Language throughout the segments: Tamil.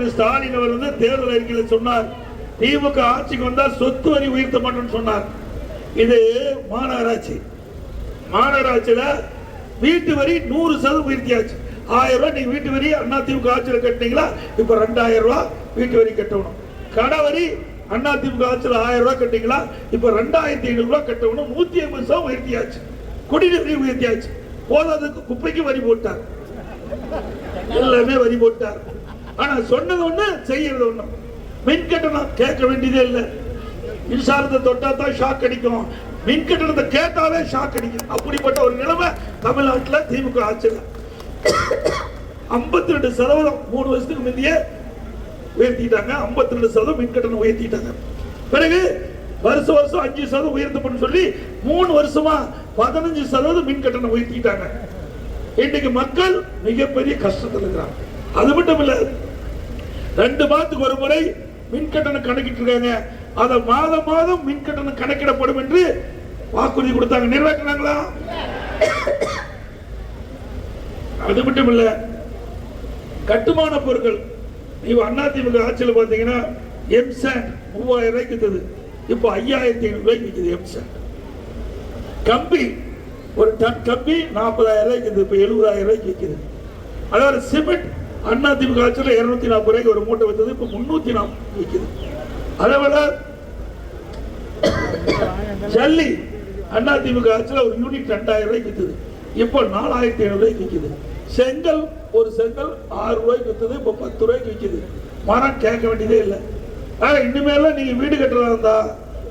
திரு ஸ்டாலின் அவர் வந்து தேர்தல் அறிக்கையில் சொன்னார். திமுக ஆட்சிக்கு வந்தால் சொத்து வரி உயர்த்த மாட்டோம்னு சொன்னார். இது மாநகராட்சி. மாநகராட்சியில வீட்டு வரி நூறு சதவீதம் உயர்த்தியாச்சு. ஆயிரம் ரூபாய் நீங்க வீட்டு வரி அண்ணா திமுக ஆட்சியில் கட்டினீங்களா? இப்ப ரெண்டாயிரம் ரூபாய் வீட்டு வரி கட்டணும். கடை வரி அண்ணா திமுக ஆட்சியில் ஆயிரம் ரூபாய் கட்டிங்களா இப்ப ரெண்டாயிரத்தி ஐநூறு ரூபாய் கட்டணும். நூத்தி ஐம்பது சதவீதம் உயர்த்தியாச்சு. குடிநீர் வரி உயர்த்தியாச்சு. போதாதுக்கு குப்பைக்கு வரி போட்டார். எல்லாமே வரி போட்டார். ஆனா சொன்னது ஒண்ணு செய்யறது ஒண்ணு. மின் கட்டணம் கேட்க வேண்டியதே இல்லை. மின்சாரத்தை தொட்டா தான் ஷாக் அடிக்கும். மின் கட்டணத்தை கேட்டாலே ஷாக் அடிக்கும். அப்படிப்பட்ட ஒரு நிலைமை தமிழ்நாட்டுல திமுக ஆட்சியில். ஐம்பத்தி ரெண்டு சதவீதம் மூணு வருஷத்துக்கு முந்தையே உயர்த்திட்டாங்க. ஐம்பத்தி ரெண்டு சதவீதம் மின் கட்டணம் உயர்த்திட்டாங்க. பிறகு வருஷம் வருஷம் அஞ்சு சதவீதம் உயர்த்தப்படும் சொல்லி மூணு வருஷமா பதினஞ்சு சதவீதம் மின் கட்டணம் உயர்த்திட்டாங்க. இன்னைக்கு மக்கள் மிகப்பெரிய கஷ்டத்தில் இருக்கிறாங்க. அது மட்டும் இல்ல ரெண்டு மாதத்துக்கு ஒரு முறை மின் கட்டணம் கணக்கிட்டு இருக்காங்க. அத மாதம் மாதம் மின் கட்டணம் கணக்கிடப்படும் என்று வாக்குறுதி கொடுத்தாங்க. நிறைவேற்றினாங்களா அது மட்டும் இல்ல கட்டுமான பொருட்கள் நீங்க அதிமுக ஆட்சியில் பார்த்தீங்கன்னா எம்சாண்ட் மூவாயிரம் ரூபாய்க்கு இப்போ ஐயாயிரத்தி ஐநூறு ரூபாய்க்கு விற்குது எம்சாண்ட் கம்பி ஒரு டன் கம்பி நாற்பதாயிரம் ரூபாய்க்கு விற்குது இப்போ எழுபதாயிரம் ரூபாய்க்கு விற்குது அதாவது சிமெண்ட் அண்ணா திமுக ஆட்சியில் இருநூத்தி நாற்பது ரூபாய்க்கு ஒரு மூட்டை வித்தது இப்போ முன்னூத்தி நாற்பது விற்குது அதே போல ஜல்லி அண்ணா திமுக ஆட்சியில் ஒரு யூனிட் ரெண்டாயிரம் ரூபாய்க்கு விற்குது இப்போ நாலாயிரத்தி ஐநூறு ரூபாய்க்கு விற்குது செங்கல் ஒரு செங்கல் ஆறு ரூபாய்க்கு விற்குது இப்போ பத்து ரூபாய்க்கு விற்குது மரம் கேட்க வேண்டியதே இல்லை. ஆக இனிமேல நீங்க வீடு கட்டுறதா இருந்தா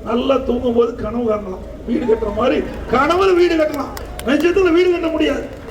நல்லா தூங்கும் போது கனவு காணலாம். வீடு கட்டுற மாதிரி கனவுல வீடு கட்டலாம். நிஜத்துல வீடு கட்ட முடியாது.